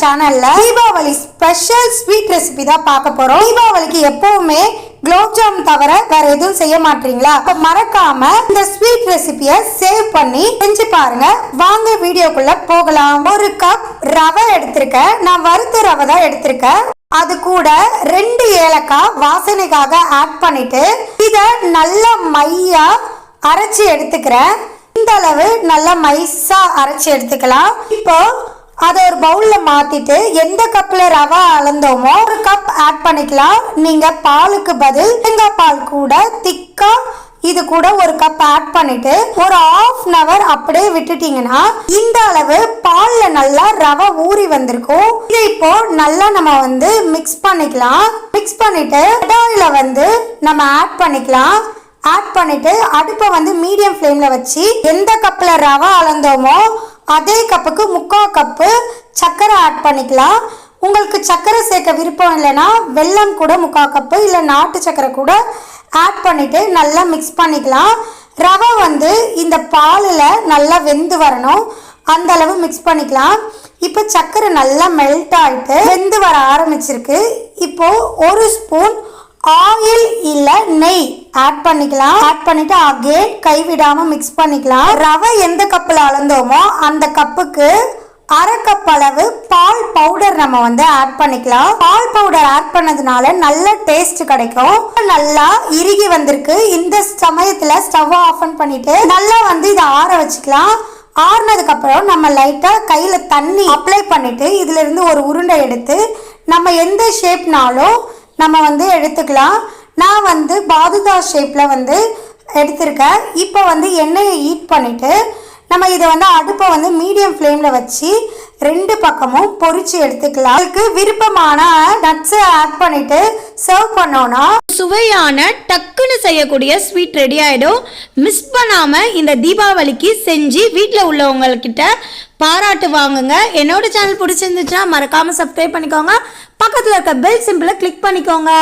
சேனல்ல Deepavali special sweet recipe தான் பார்க்க போறோம். தீபாவளிக்கு எப்பவுமே குலோப் ஜாம் தவிர வேற எதுவும் செய்ய மாட்டீங்களா? அப்ப மறக்காம இந்த ஸ்வீட் ரெசிபிய சேவ் பண்ணி செஞ்சு பாருங்க. வாங்க வீடியோக்குள்ள போகலாம். ஒரு கப் ரவை எடுத்திருக்கேன். நான் வறுத்த ரவை தான் எடுத்திருக்கேன். அது கூட ரெண்டு ஏலக்காய் வாசனைக்காக ஆட் பண்ணிட்டு இத நல்ல மையா அரைச்சி எடுத்துக்கிறேன். இந்த அளவு நல்லா மைஸாக அரைச்சி எடுத்துக்கலாம். இப்போ அதை ஒரு பவுலில் மாற்றிட்டு எந்த கப்பில் ரவை அளந்தோமோ ஒரு கப் ஆட் பண்ணிக்கலாம். நீங்கள் பாலுக்கு பதில் தேங்காய் பால் கூட திக்கா இது கூட ஒரு கப் ஆட் பண்ணிட்டு ஒரு ஆஃப் அன் அவர் அப்படியே விட்டுட்டீங்கன்னா இந்த அளவு பாலில் நல்லா ரவை ஊறி வந்திருக்கும். இதை இப்போ நல்லா நம்ம வந்து மிக்ஸ் பண்ணிக்கலாம். மிக்ஸ் பண்ணிட்டு கடாயில் வந்து நம்ம ஆட் பண்ணிக்கலாம். ஆட் பண்ணிட்டு அடுப்பை வந்து மீடியம் ஃப்ளேமில் வச்சு எந்த கப்பில் ரவை அளந்தோமோ அதே கப்புக்கு முக்கால் கப்பு சர்க்கரை ஆட் பண்ணிக்கலாம். உங்களுக்கு சர்க்கரை சேர்க்க விருப்பம் இல்லைன்னா வெல்லம் கூட முக்கால் கப்பு இல்லை நாட்டு சர்க்கரை கூட ஆட் பண்ணிவிட்டு நல்லா மிக்ஸ் பண்ணிக்கலாம். ரவை வந்து இந்த பாலில் நல்லா வெந்து வரணும். அந்த அளவு மிக்ஸ் பண்ணிக்கலாம். இப்போ சர்க்கரை நல்லா மெல்ட் ஆகிட்டு வெந்து வர ஆரம்பிச்சிருக்கு. இப்போது ஒரு ஸ்பூன் ஆயில் இல்ல நெய். ஆட் பண்ணிக்கலாம். ஆட் பண்ணிட்டு அகேன் கைவிடாம மிக்ஸ் பண்ணிக்கலாம். ரவை எந்த கப்பில் அளந்தோமோ அந்த கப்புக்கு அரை கப் அளவு பால் பவுடர் நம்ம வந்து ஆட் பண்ணிக்கலாம். பால் பவுடர் ஆட் பண்ணதுனால நல்ல டேஸ்ட் கிடைக்கும். நல்லா இறுகி வந்திருக்கு. இந்த சமயத்துல ஸ்டவ் ஆஃப் பண்ணிட்டு நல்லா வந்து இதை ஆற வச்சுக்கலாம். ஆறுனதுக்கு அப்புறம் நம்ம லைட்டா கையில தண்ணி அப்ளை பண்ணிட்டு இதுல இருந்து ஒரு உருண்டை எடுத்து நம்ம எந்த ஷேப்னாலும் நம்ம வந்து எடுத்துக்கலாம். நான் வந்து பாதுதா ஷேப்பில் வந்து எடுத்திருக்கேன். இப்போ வந்து எண்ணெயை ஹீட் பண்ணிவிட்டு நம்ம இதை வந்து அடுப்பை வந்து மீடியம் ஃப்ளேமில் வச்சு ரெண்டு பக்கமும் பொறிச்சு எடுத்துக்கலாம். அதுக்கு விருப்பமான நட்ஸை ஆட் பண்ணிட்டு சர்வ் பண்ணோன்னா சுவையான டக்குன்னு செய்யக்கூடிய ஸ்வீட் ரெடி ஆகிடும் மிஸ் பண்ணாமல் இந்த தீபாவளிக்கு செஞ்சு வீட்டில் உள்ளவங்கக்கிட்ட பாராட்டு வாங்குங்க. என்னோட சேனல் பிடிச்சிருந்துச்சுன்னா மறக்காம சப்ஸ்கிரைப் பண்ணிக்கோங்க. பக்கத்தில் இருக்க பெல் சிம்பிளை கிளிக் பண்ணிக்கோங்க.